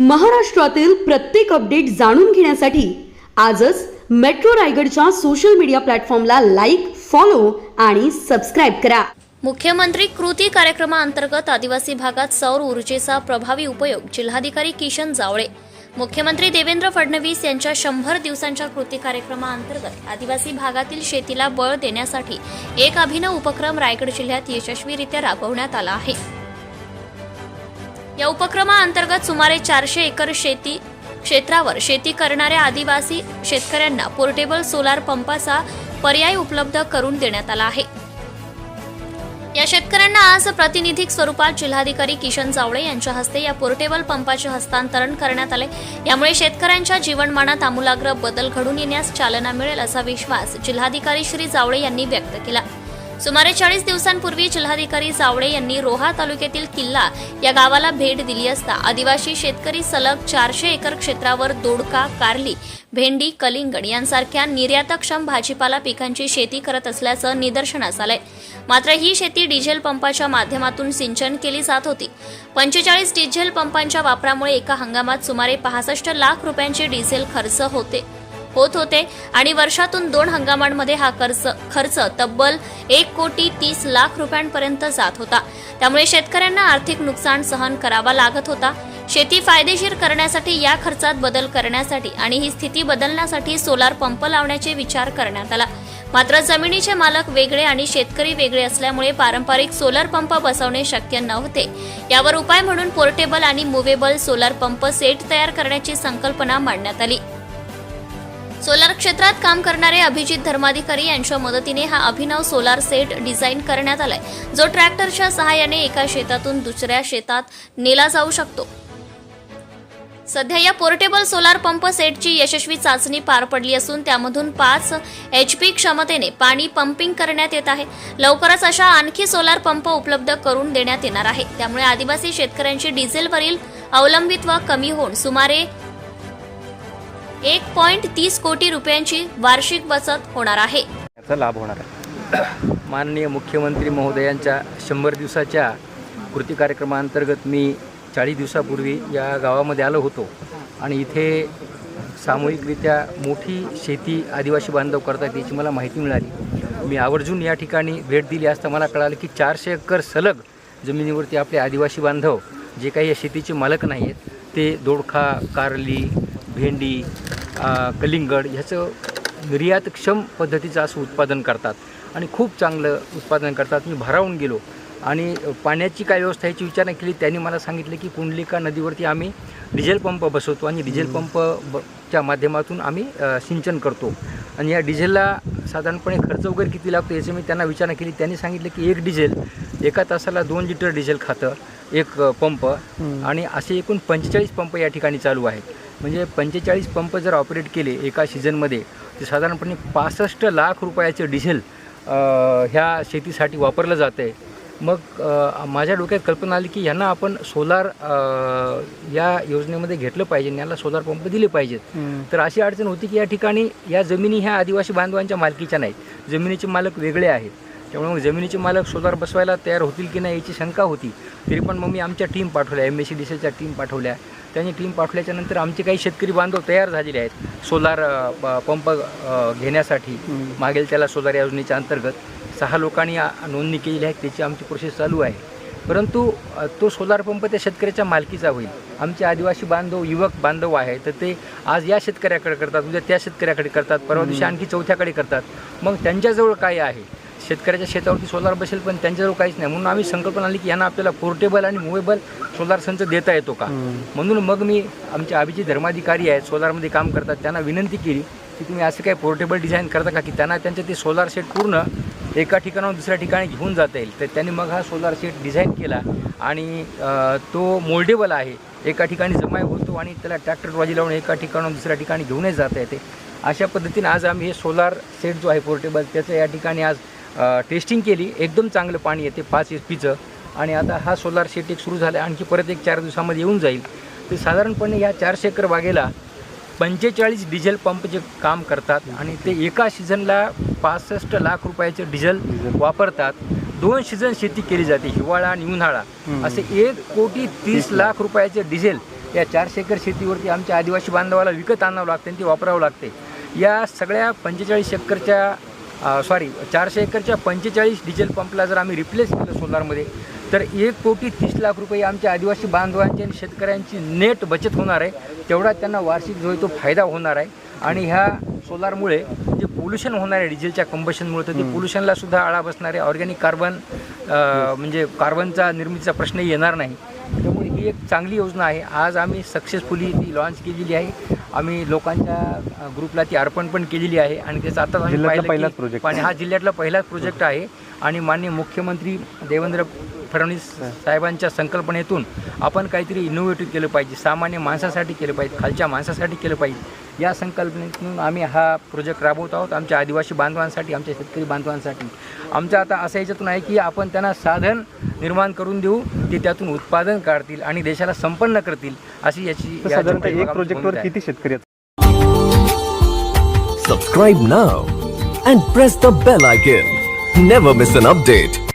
महाराष्ट्रातील प्रत्येक अपडेट जाणून घेण्यासाठी आजच मेट्रो रायगडच्या सोशल मीडिया प्लॅटफॉर्मला लाईक फॉलो आणि सबस्क्राईब करा. मुख्यमंत्री कृती कार्यक्रमाअंतर्गत आदिवासी भागात सौर ऊर्जेचा प्रभावी उपयोग जिल्हाधिकारी किशन जावळे. मुख्यमंत्री देवेंद्र फडणवीस यांच्या शंभर दिवसांच्या कृती कार्यक्रमाअंतर्गत आदिवासी भागातील शेतीला बळ देण्यासाठी एक अभिनव उपक्रम रायगड जिल्ह्यात यशस्वीरित्या राबवण्यात आला आहे. या उपक्रमाअंतर्गत सुमारे चारशे एकर शेती क्षेत्रावर शेती करणाऱ्या आदिवासी शेतकऱ्यांना पोर्टेबल सोलार पंपाचा पर्याय उपलब्ध करून देण्यात आला आहे. या शेतकऱ्यांना आज प्रातिनिधिक स्वरूपात जिल्हाधिकारी किशन जावळे यांच्या हस्ते या पोर्टेबल पंपाचे हस्तांतरण करण्यात आले. यामुळे शेतकऱ्यांच्या जीवनमानात आमूलाग्र बदल घडून येण्यास चालना मिळेल असा विश्वास जिल्हाधिकारी श्री जावळे यांनी व्यक्त केला. सुमारे चाळीस दिवसांपूर्वी जिल्हाधिकारी जावळे यांनी रोहा तालुक्यातील किल्ला या गावाला भेट दिली असता आदिवासी शेतकरी सलग चारशे एकर क्षेत्रावर दोडका कारली भेंडी कलिंगड यांसारख्या निर्यातक्षम भाजीपाला पिकांची शेती करत असल्याचं निदर्शनास आलंय. मात्र ही शेती डिझेल पंपाच्या माध्यमातून सिंचन केली जात होती. पंचेचाळीस डिझेल पंपांच्या वापरामुळे एका हंगामात सुमारे पासष्ट लाख रुपयांचे डिझेल खर्च होते. होत होते आणि वर्षातून दोन हंगामांमध्ये हा खर्च खर्च तब्बल एक कोटी तीस लाख रुपयांपर्यंत जात होता. त्यामुळे शेतकऱ्यांना आर्थिक नुकसान सहन करावा लागत होता. शेती फायदेशीर करण्यासाठी या खर्चात बदल करण्यासाठी आणि ही स्थिती बदलण्यासाठी सोलार पंप लावण्याचे विचार करण्यात आला. मात्र जमिनीचे मालक वेगळे आणि शेतकरी वेगळे असल्यामुळे पारंपरिक सोलर पंप बसवणे शक्य नव्हते. यावर उपाय म्हणून पोर्टेबल आणि मुव्हेबल सोलर पंप सेट तयार करण्याची संकल्पना मांडण्यात आली. सोलार क्षेत्रात काम करणारे अभिजित धर्माधिकारी यांच्या मदतीने हा अभिनव सोलार सेट डिझाईन करण्यात आलाय. जो ट्रॅक्टरच्या सहाय्याने एका शेतातून दुसऱ्या शेतात नेला जाऊ शकतो. सध्या या पोर्टेबल सोलार पंप सेटची यशस्वी चाचणी पार पडली असून त्यामधून पाच एच पी क्षमतेने पाणी पंपिंग करण्यात येत आहे. लवकरच अशा आणखी सोलार पंप उपलब्ध करून देण्यात येणार आहे. त्यामुळे आदिवासी शेतकऱ्यांची डिझेलवरील अवलंबित्व कमी होऊन सुमारे एक पॉईंट तीस कोटी रुपयांची वार्षिक बचत होणार आहे. याचा लाभ होणार आहे. माननीय मुख्यमंत्री महोदयांच्या शंभर दिवसाच्या कृती कार्यक्रमाअंतर्गत मी चाळीस दिवसापूर्वी या गावामध्ये आलो होतो. आणि इथे सामूहिकरित्या मोठी शेती आदिवासी बांधव करतात याची मला माहिती मिळाली. मी आवर्जून या ठिकाणी भेट दिली असता मला कळालं की चारशे एकर सलग जमिनीवरती आपले आदिवासी बांधव जे काही या शेतीचे मालक नाही आहेत ते दोडखा कारली भेंडी कलिंगड ह्याचं निर्यातक्षम पद्धतीचं असं उत्पादन करतात. आणि खूप चांगलं उत्पादन करतात. मी भारावून गेलो. आणि पाण्याची काय व्यवस्था याची विचारणा केली. त्यांनी मला सांगितलं की कुंडलिका नदीवरती आम्ही डिझेल पंप बसवतो आणि डिझेल पंप च्या माध्यमातून आम्ही सिंचन करतो. आणि या डिझेलला साधारणपणे खर्च वगैरे किती लागतो याची मी त्यांना विचारणा केली. त्यांनी सांगितलं की एक डिझेल एका तासाला दोन लिटर डिझेल खातं एक पंप. आणि असे एकूण पंचेचाळीस पंप या ठिकाणी चालू आहेत. म्हणजे पंचेचाळीस पंप जर ऑपरेट केले एका सीझनमध्ये ते साधारणपणे पासष्ट लाख रुपयाचे डिझेल ह्या शेतीसाठी वापरलं जातं आहे मग माझ्या डोक्यात कल्पना आली की यांना आपण सोलार या योजनेमध्ये घेतलं पाहिजे याला सोलार पंप दिले पाहिजेत. तर अशी अडचण होती की या ठिकाणी या जमिनी ह्या आदिवासी बांधवांच्या मालकीच्या नाहीत. जमिनीचे मालक वेगळे आहेत. त्यामुळे मग जमिनीचे मालक सोलार बसवायला तयार होतील की नाही याची शंका होती. तरी पण मग मी आमच्या टीम पाठवल्या एम एस सी डी सीच्या टीम पाठवल्या. त्यांनी टीम पाठवल्याच्या नंतर आमचे काही शेतकरी बांधव तयार झालेले आहेत. सोलार पंप घेण्यासाठी. मागेल त्याला सोलार योजनेच्या अंतर्गत सहा लोकांनी नोंदणी केलेली आहे त्याची आमची प्रोसेस चालू आहे. परंतु तो सोलार पंप त्या शेतकऱ्याच्या मालकीचा होईल. आमचे आदिवासी बांधव युवक बांधव आहे तर ते आज या शेतकऱ्याकडे करतात उद्या त्या शेतकऱ्याकडे करतात परवा दिवशी आणखी चौथ्याकडे करतात. मग त्यांच्याजवळ काय आहे? शेतकऱ्याच्या शेतावरती सोलार बसेल पण त्यांच्याजवळ काहीच नाही. म्हणून आम्ही संकल्पना आली की यांना आपल्याला पोर्टेबल आणि मुवेबल सोलार संच देता येतो का? म्हणून मग मी आमचे अभिजित धर्माधिकारी आहेत सोलारमध्ये काम करतात त्यांना विनंती केली की तुम्ही असं काही पोर्टेबल डिझाईन करता का? की त्यांना त्यांचं ते सोलार सेट पूर्ण एका ठिकाणाहून दुसऱ्या ठिकाणी घेऊन जाता येईल. तर त्यांनी मग हा सोलार सेट डिझाईन केला आणि तो मोल्डेबल आहे. एका ठिकाणी जमाय होतो आणि त्याला ट्रॅक्टरबाजी लावून एका ठिकाणाहून दुसऱ्या ठिकाणी घेऊनच जाता येते. अशा पद्धतीने आज आम्ही हे सोलार सेट जो आहे पोर्टेबल त्याचं या ठिकाणी आज टेस्टिंग केली. एकदम चांगलं पाणी येते पाच एच पीचं. आणि आता हा सोलार सेट एक सुरू झाला. आणखी परत एक चार दिवसामध्ये येऊन जाईल. ते साधारणपणे या चारशे एकर बागेला पंचेचाळीस डिझेल पंप जे काम करतात. आणि ते एका सीझनला पासष्ट लाख रुपयाचे डिझेल वापरतात. दोन सीझन शेती केली जाते हिवाळा आणि उन्हाळा. असे एक कोटी तीस लाख. रुपयाचे डिझेल या चारशे एकर शेतीवरती आमच्या आदिवासी बांधवाला विकत आणावं लागते आणि ती वापरावं लागते. या सगळ्या पंचेचाळीस एकरच्या सॉरी चारशे एकरच्या पंचेचाळीस डिझेल पंपला जर आम्ही रिप्लेस केलं सोलारमध्ये तर एक कोटी तीस लाख रुपये आमच्या आदिवासी बांधवांची आणि शेतकऱ्यांची नेट बचत होणार आहे. तेवढा त्यांना वार्षिक जो आहे तो फायदा होणार आहे. आणि ह्या सोलारमुळे जे पोल्युशन होणार आहे डिझेलच्या कंबशनमुळे तर ते पोल्युशनला सुद्धा आळा बसणार आहे ऑर्गॅनिक कार्बन म्हणजे कार्बनचा निर्मितीचा प्रश्नही येणार नाही. त्यामुळे ही एक चांगली योजना आहे. आज आम्ही सक्सेसफुली ती लॉन्च केलेली आहे. आम्ही लोकांच्या ग्रुपला ती अर्पण पण केलेली आहे आणि त्याचा आता आम्ही पाहिलं पहिलाच project. पाणी- हा जिल्ह्यातला पहिलाच प्रोजेक्ट आहे आणि माननीय मुख्यमंत्री देवेंद्र फडणवीस साहेबांच्या संकल्पनेतून आपण काहीतरी इनोव्हेटिव्ह केलं पाहिजे सामान्य माणसासाठी केलं पाहिजे खालच्या माणसासाठी केलं पाहिजे. या संकल्पनेतून आम्ही हा प्रोजेक्ट राबवत आहोत आमच्या आदिवासी बांधवांसाठी आमच्या शेतकरी बांधवांसाठी आमचं आता असं याच्यातून आहे की आपण त्यांना साधन निर्माण करून देऊ ते त्यातून उत्पादन काढतील आणि देशाला संपन्न करतील अशी याची साधारणतः एक प्रोजेक्टवर. किती शेतकरी Subscribe now and press the bell icon. Never miss an update.